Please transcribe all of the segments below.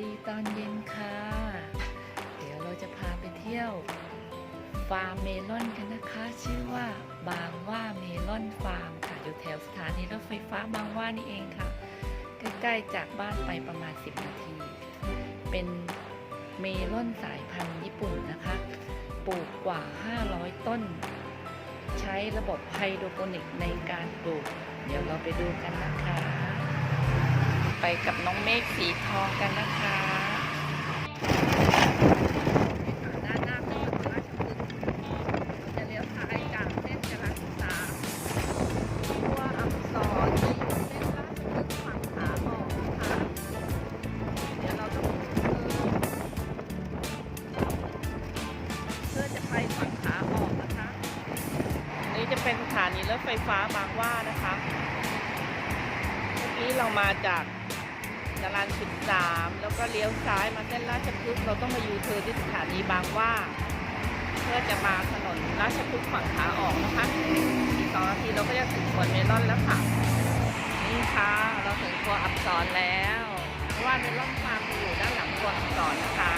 ดีตอนเย็นค่ะ เดี๋ยวเราจะพาไปเที่ยว ฟาร์มเมลอนกันนะคะ ชื่อว่าบางว่าเมลอนฟาร์มค่ะ อยู่แถวสถานีรถไฟฟ้าบางว่านี่เองค่ะ ใกล้ๆจากบ้านไปประมาณ 10 นาที เป็นเมลอนสายพันธุ์ญี่ปุ่นนะคะ ปลูกกว่า 500 ต้น ใช้ระบบไฮโดรโปนิกในการปลูก เดี๋ยวเราไปดูกันนะคะ กับน้องเมฆสีทองกันนะคะด้านหน้าก็ราชพฤกษ์จะเลี้ยวซ้ายจากเส้นจรัญศึกษาตัวอักษรีเส้นราชพฤกษ์ฝั่งขาออกนะคะเดี๋ยวเราต้องเพื่อจะไปฝังขาออกนะคะนี่จะเป็นสถานีรถไฟฟ้าบางว่านะคะ เมื่อกี้เรามาจาก จรัญ13 แล้วก็เลี้ยวซ้ายมาเส้นราชพฤกษ์เราต้องมายูเทิร์นที่สถานีบางว่า เพื่อจะมาถนนราชพฤกษ์ฝั่งขาออกนะคะอีกสองนาทีเราก็จะถึงสวนเมลอนแล้วค่ะ นี่ค่ะ เราถึงตัวอักษรแล้วเพราะว่าเมลอนฟาร์มอยู่ด้านหลังตัวอักษรนะคะ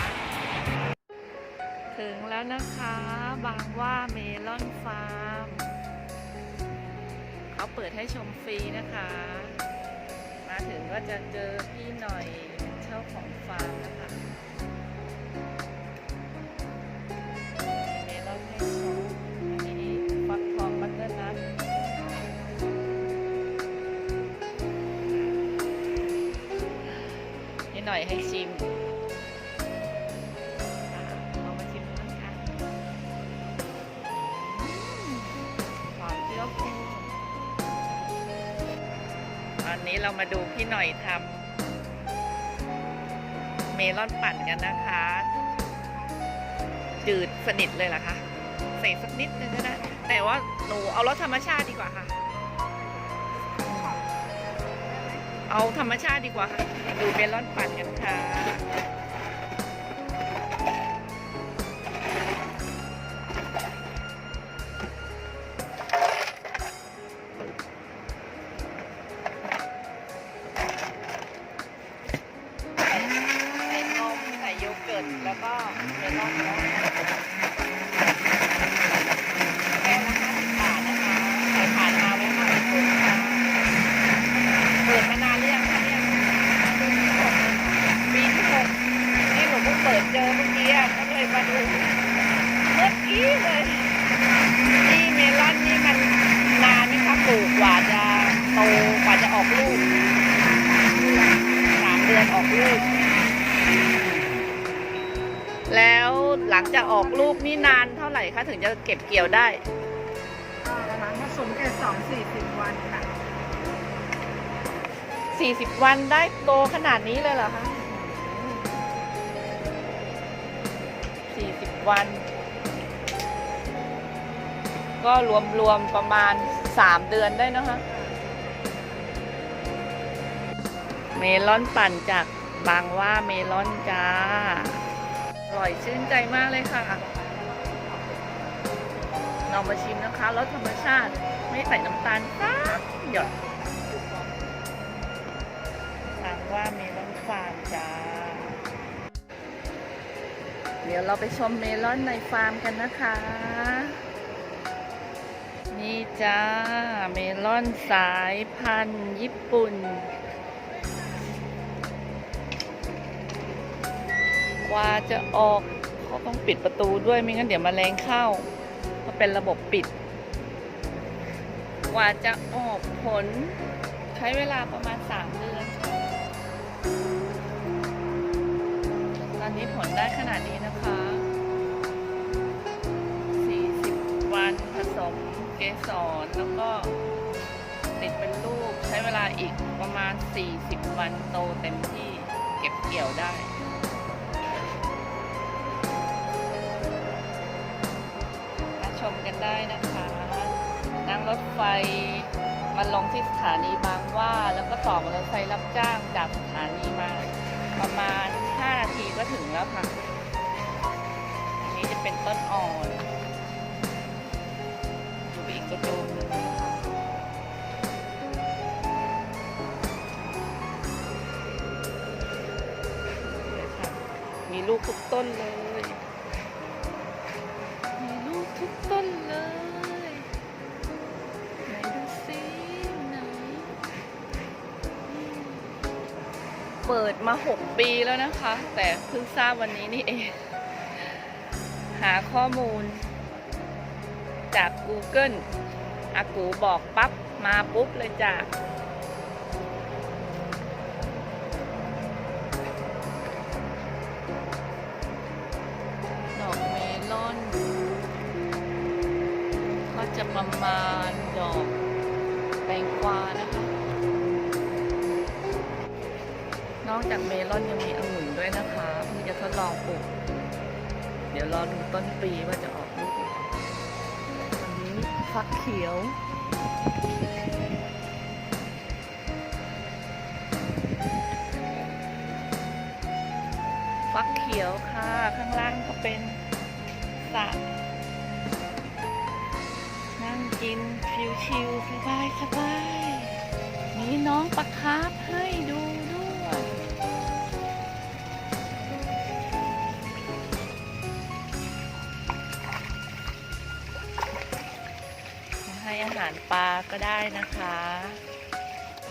ถึงแล้วนะคะบางว่าเมลอนฟาร์มเขาเปิดให้ชมฟรีนะคะ ถึงก็จะเจอพี่หน่อยเช่าของฟาร์มนะคะเมลอนให้ชมอันนี้ฟักทองบัตเตอร์นัทพี่หน่อยให้ชิม นี้เรามาดูพี่หน่อยทำเมลอนปั่นกันนะคะ จืดสนิทเลยเหรอคะใส่สักนิดนึงก็ได้ แต่ว่าหนูเอารสธรรมชาติดีกว่าค่ะ เอาธรรมชาติดีกว่าค่ะ ดูเมลอนปั่นกันค่ะ ออกลูกสามเดือนออกลูก จากออกลูกนี่นานเท่าไหร่คะถึงจะเก็บเกี่ยวได้ก็ประมาณผสมแค่สองสี่สิบวันค่ะ40วันได้โตขนาดนี้เลยเหรอคะ40วัน ก็รวมๆประมาณ3เดือนได้นะคะ เมลอนปั่นจากบางว่าเมลอนจ้าอ ร่อยชื่นใจมากเลยค่ะเรามาชิมนะคะรสธรรมชาติไม่ใส่น้ำตาลสักหยดบางว่าเมลอนฟาร์มจ้า เดี๋ยวเราไปชมเมลอนในฟาร์มกันนะคะ นี่จ้า เมลอนสายพันธุ์ญี่ปุ่น กว่าจะออกเขาต้องปิดประตูด้วยไม่งั้นเดี๋ยวมแมลงเข้าเพราะเป็นระบบปิด กว่าจะออกผลใช้เวลาประมาณ 3 เดือน ตอนนี้ผลได้ขนาดนี้นะคะ 40 วันผสมเกสรแล้วก็ติดเป็นลูกใช้เวลาอีกประมาณ 40 วันโตเต็มที่เก็บเกี่ยวได้ ได้นะคะ นั่งรถไฟมาลงที่สถานีบางว่า แล้วก็ต่อมอเตอร์ไซค์รับจ้างจากสถานีมา ประมาณ 5 นาทีก็ถึงแล้วค่ะ อันนี้จะเป็นต้นอ่อนอยู่อีกกระโจมนึงนะคะมีลูกทุกต้นเลย เปิดมา 6 ปีแล้วนะคะ แต่เพิ่งทราบวันนี้นี่เอง หาข้อมูล จาก Google อากูบอกปั๊บ มาปุ๊บเลยจ้ะดอกเมลอน ก็จะประมาณดอกแตงกวานะคะ นอกจากเมลอนยังมีองุ่นด้วยนะคะเพิ่งจะทดลองปลูก เดี๋ยวรอดูต้นปีว่าจะออกลูกหรือเปล่าอันนี้ฟักเขียวฟักเขียวค่ะ ข้างล่างก็เป็นสระนั่งกินชิวๆสบายสบายๆมีน้องปลาคาร์ฟให้ดู อาหารปลาก็ได้นะคะ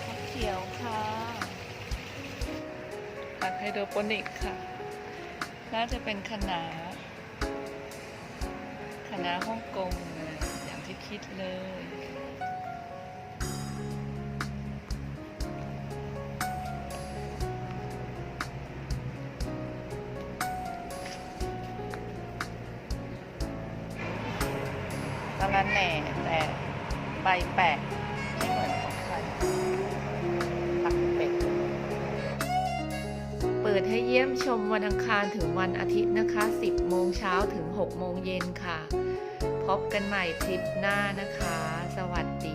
ฟักเขียวค่ะผักไฮโดรโปนิกค่ะ น่าจะเป็นคณะคณะฮ่องกงเลยอย่างที่คิดเลยตอนนั้นแหน่แต่ ใบแปะไม่เหมือนของใครปักเป็ดเปิดให้เยี่ยมชมวันอังคารถึงวันอาทิตย์นะคะ 10 โมงเช้าถึง 6โมงเย็นค่ะพบกันใหม่ทริปหน้านะคะ สวัสดี